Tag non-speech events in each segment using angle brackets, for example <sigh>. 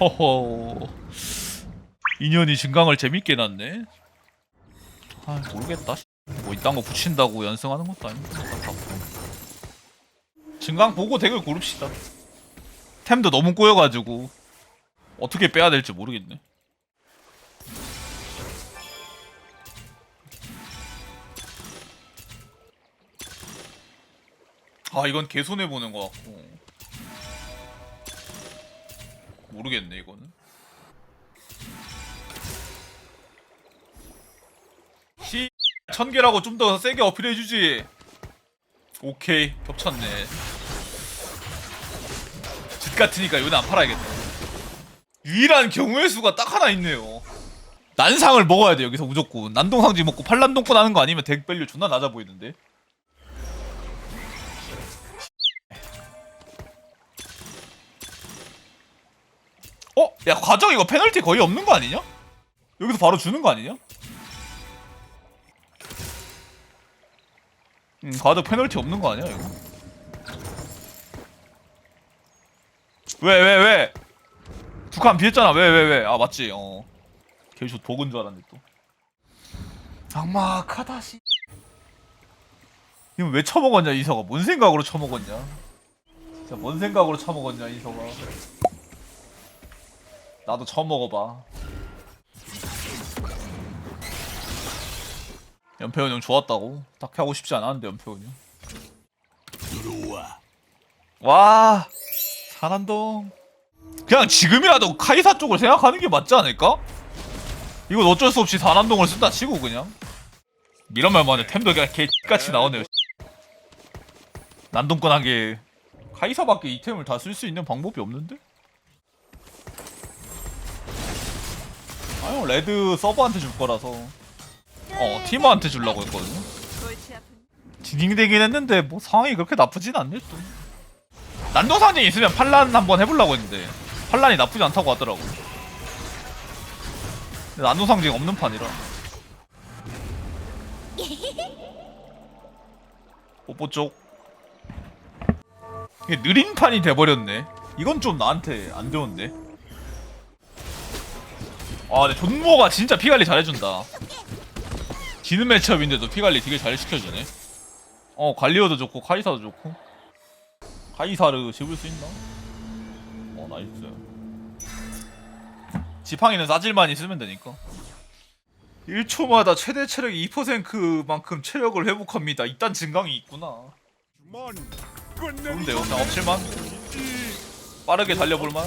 허허 인연이 증강을 재밌게 해놨네. 아 모르겠다. 뭐 이딴 거 붙인다고 연승하는 것도 아니고. 증강 보고 덱을 고릅시다. 템도 너무 꼬여가지고 어떻게 빼야 될지 모르겠네. 아 이건 개 손해 보는 것 같고 모르겠네 이거는. 시 천개라고 좀 더 세게 어필해주지. 오케이 겹쳤네. 집 같으니까 이건 안 팔아야겠다. 유일한 경우의 수가 딱 하나 있네요. 난상을 먹어야 돼 여기서 무조건. 난동상지 먹고 팔란동권 하는 거 아니면 덱밸류 존나 낮아 보이는데 야 과정 이거 페널티 거의 없는 거 아니냐? 여기서 바로 주는 거 아니냐? 음 과정 페널티 없는 거 아니야 이거? 왜 왜 왜? 두 칸 비했잖아 왜 왜 왜? 아 맞지 어 개쇼 독은 줄 알았네 또 악마 카다 씨 이거 왜 처먹었냐 이서가 뭔 생각으로 처먹었냐 진짜 뭔 생각으로 처먹었냐 이서가 나도 처음 먹어봐. 연패원 형 좋았다고? 딱히 하고 싶지 않았는데 연패원 형. 와 산안동. 그냥 지금이라도 카이사 쪽을 생각하는 게 맞지 않을까? 이건 어쩔 수 없이 산안동을 쓴다 치고 그냥. 이런 말만 해 템도 그냥 개같이 나오네요. 난동권 한 게 카이사밖에 이 템을 다 쓸 수 있는 방법이 없는데? 레드 서버한테 줄 거라서. 어 티머한테 주려고 했거든요. 디딩되긴 했는데 뭐 상황이 그렇게 나쁘진 않네 또. 난동상징 있으면 판란 한번 해보려고 했는데 판란이 나쁘지 않다고 하더라고 근데 난동상징 없는 판이라. 뽀뽀 쪽. 이게 느린 판이 돼버렸네. 이건 좀 나한테 안 좋은데 아, 근데 존모가 진짜 피관리 잘해준다. 지는 매치업인데도 피관리 되게 잘 시켜주네. 어, 관리어도 좋고, 카이사도 좋고. 카이사를 집을 수 있나? 어, 나이스. 지팡이는 싸질만 있으면 되니까. 1초마다 최대 체력 2%만큼 체력을 회복합니다. 이딴 증강이 있구나. 좋은데요? 그냥 없을만? 빠르게 달려볼만?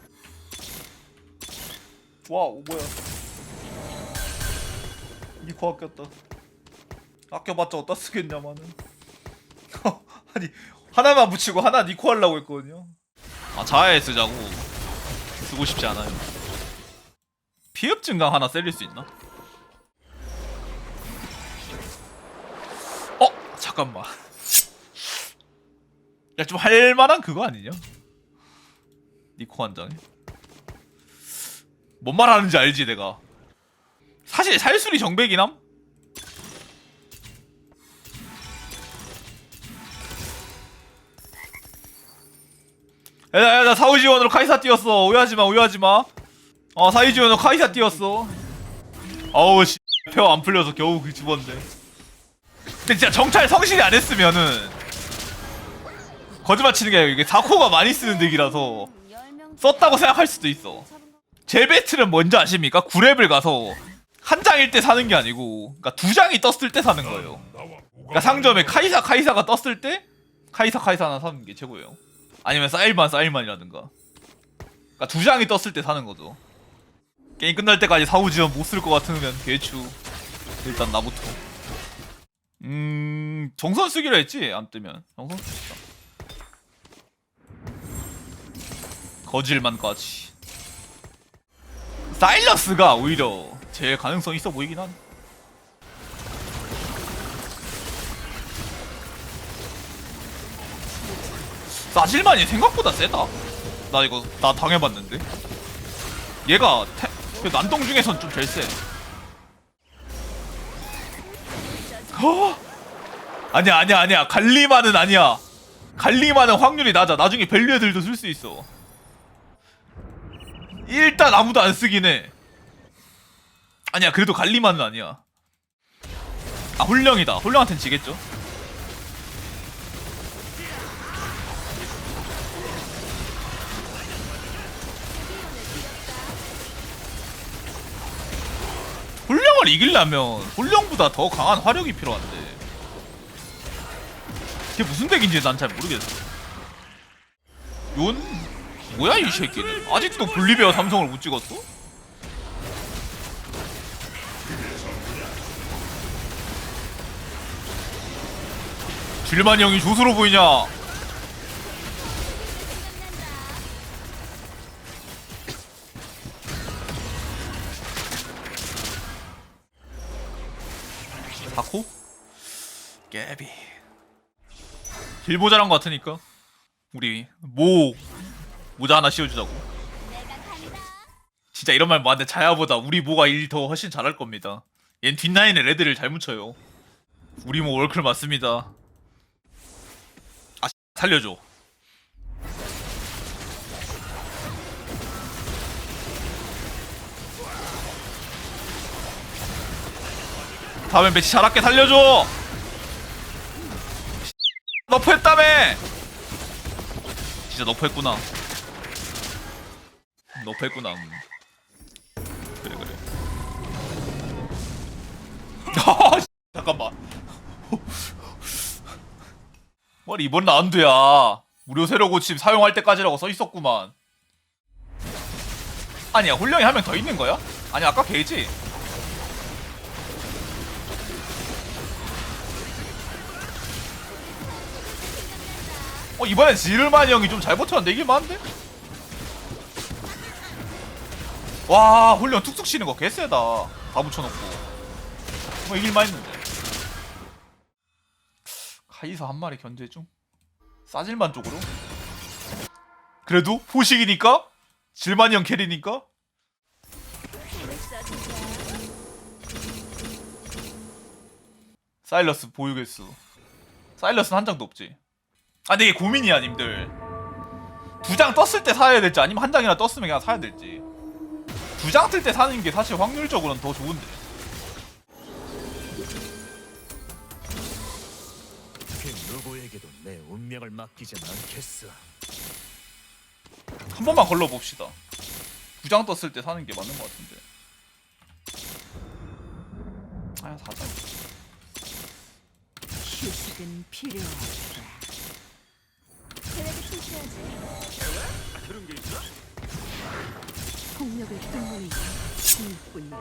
와 오, 뭐야? 니코 아꼈다. 아껴봤자 어디다 쓰겠냐마는. <laughs> 아니 하나만 붙이고 하나 니코 하려고 했거든요. 아 자해 쓰자고. 쓰고 싶지 않아요. 피흡 증강 하나 셀릴 수 있나? 어? 잠깐만. 야 좀 할만한 그거 아니냐? 니코 한 장에 뭔 말하는지 알지 내가? 사실 살수리 정백이남? 야나 사후 지원으로 카이사 뛰었어. 오해하지마 오해하지마. 어 사후 지원으로 카이사 뛰었어. 어우 씨표안 풀려서 겨우 그 집었는데. 근데 진짜 정찰 성실히 안 했으면은 거짓말 치는 게 아니라 이게 4코가 많이 쓰는 덱이라서 썼다고 생각할 수도 있어 젤베트는 뭔지 아십니까? 9렙을 가서 한 장일 때 사는 게 아니고 그러니까 두 장이 떴을 때 사는 거예요. 그러니까 상점에 카이사 카이사가 떴을 때 카이사 카이사 하나 사는 게 최고예요. 아니면 사일만 사일만이라든가. 그러니까 두 장이 떴을 때 사는 거죠. 게임 끝날 때까지 사후 지원 못 쓸 것 같으면 개추. 일단 나부터. 음 정선 쓰기로 했지? 안 뜨면. 정선 쓰자 거질만까지 사일러스가 오히려 제일 가능성 있어 보이긴 한 사질만이 생각보다 세다. 나 이거 나 당해봤는데. 얘가 태, 그 난동 중에선 좀 제일 세. 어? 아니야 아니야 아니야. 갈리만은 아니야. 갈리만은 확률이 낮아. 나중에 밸류 애들도 쓸 수 있어 일단 아무도 안 쓰긴 해. 아니야 그래도 갈리만은 아니야. 아 홀령이다. 홀령한텐 지겠죠? 홀령을 이기려면 홀령보다 더 강한 화력이 필요한데. 이게 무슨 덱인지 난 잘 모르겠어. yon? 뭐야 이 새끼는? 아직도 볼리베어 삼성을 못 찍었어? 질만이 형이 조수로 보이냐? 사코? 깨비. 길 모자란 것 같으니까. 우리 모 모자 하나 씌워주자고. 진짜 이런 말 뭐한데 자야보다 우리 모가 일 더 훨씬 잘할 겁니다. 얜 뒷라인에 레드를 잘 묻혀요. 우리 모 월클 맞습니다. 아 살려줘. 다음엔 매치 잘할게 살려줘! 너프했다며! 진짜 너프했구나 너프했구나 음. 그래 그래 아, 씨, 잠깐만 뭘 이번 라운드야 무료 세로 고침 사용할 때까지라고 써있었구만 아니야 홀령이 한 명 더 있는 거야? 아니 아까 걔지 어 이번엔 지르마니 형이 좀 잘 버텼는데 이길만 한데? 와 홀령 툭툭 치는 거 개쎄다. 다 붙여놓고. 뭐 이길만 했는데. 카이사 한 마리 견제 중? 싸질만 쪽으로? 그래도 포식이니까? 질만이 형 캐리니까? 사일러스 보유개수. 사일러스는 한 장도 없지. 아 근데 이게 고민이야 님들. 두 장 떴을 때 사야 될지 아니면 한 장이나 떴으면 그냥 사야 될지 두장뜰때 사는 게 사실 확률적으로는 더 좋은데 그 누구에게도 내 운명을 맡기진 않겠어. 한 번만 걸러 봅시다 두장 떴을 때 사는 게 맞는 것 같은데 아야 사자 휴식은 필요하다. 계획을 실시하지. 그런 게 있어? 폭력을 뿜는 힘뿐이야.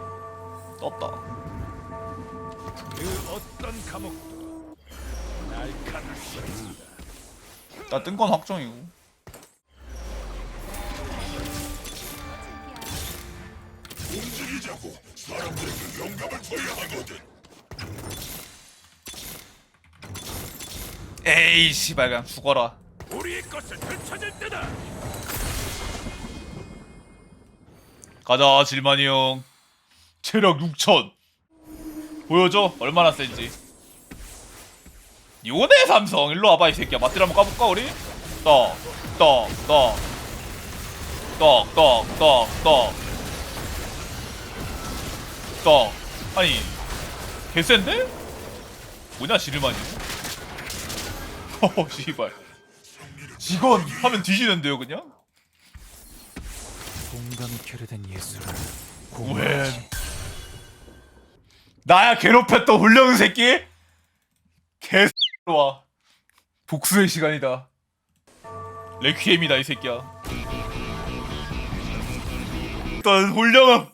떴다 그 어떤 감옥도 날카로울 수 있다. 나 뜬 건 확정이고 에이 씨발 그냥 죽어라 우리의 것을 되찾을 때다. 가자 질만이 형. 체력 6천. 보여줘? 얼마나 센지. 요네 삼성. 일로 와봐 이 새끼야. 맞들 한번 까볼까 우리? 떡떡떡. 떡 떡 떡떡. 떡. 아니 개센데? 뭐냐 질만이? <laughs> 허허 씨발. 직원 하면 뒤지는데요 그냥? 공감이 결여된 예술을 왜? 나야 괴롭혔던 훌륭한 새끼? 개와 복수의 시간이다. 레퀴엠이다 이 새끼야. 일단 훌륭함.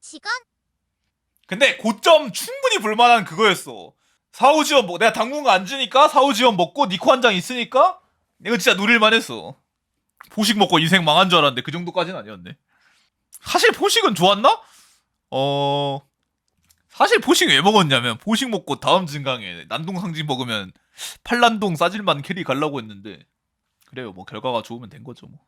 시간? 근데 고점 충분히 볼만한 그거였어. 사후 지원 뭐 내가 당분간 안 주니까 사후 지원 먹고 니코 한 장 있으니까 이거 진짜 누릴만 했어. 포식 먹고 인생 망한 줄 알았는데 그 정도까지는 아니었네. 사실 포식은 좋았나? 어 사실 포식 왜 먹었냐면 포식 먹고 다음 증강에 난동 상징 먹으면 팔란동 싸질만 캐리 가려고 했는데 그래요 뭐 결과가 좋으면 된 거죠 뭐.